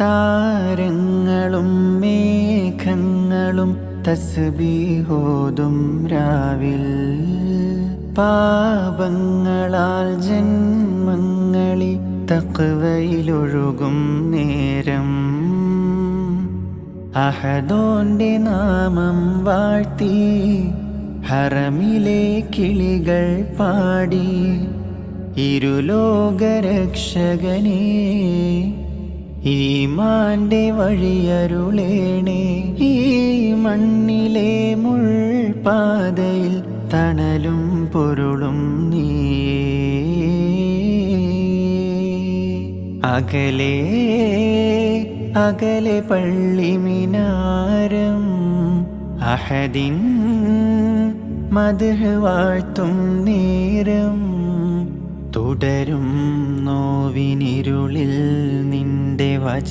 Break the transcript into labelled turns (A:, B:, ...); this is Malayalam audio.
A: താരങ്ങളും മേഘങ്ങളും തസ്ബീഹോതും രാവിൽ. പാപങ്ങളാൽ ജന്മങ്ങളി തക്കവയിലൊഴുകും നേരം. അഹദോന്റെ നാമം വാഴ്ത്തി ഹറമിലെ കിളികൾ പാടി. ഇരുലോകരക്ഷകനേ ഈമാന്റെ വഴിയരുളേണേ. ഈ മണ്ണിലെ മുൾപാതയിൽ തണലും പൊരുളും നീ അകലെ അകലെ പള്ളിമിനാരം അഹദിൻ മധുഹ് വാഴ്ത്തും നേരം തുടരും നോവിനിരുളിൽ плевать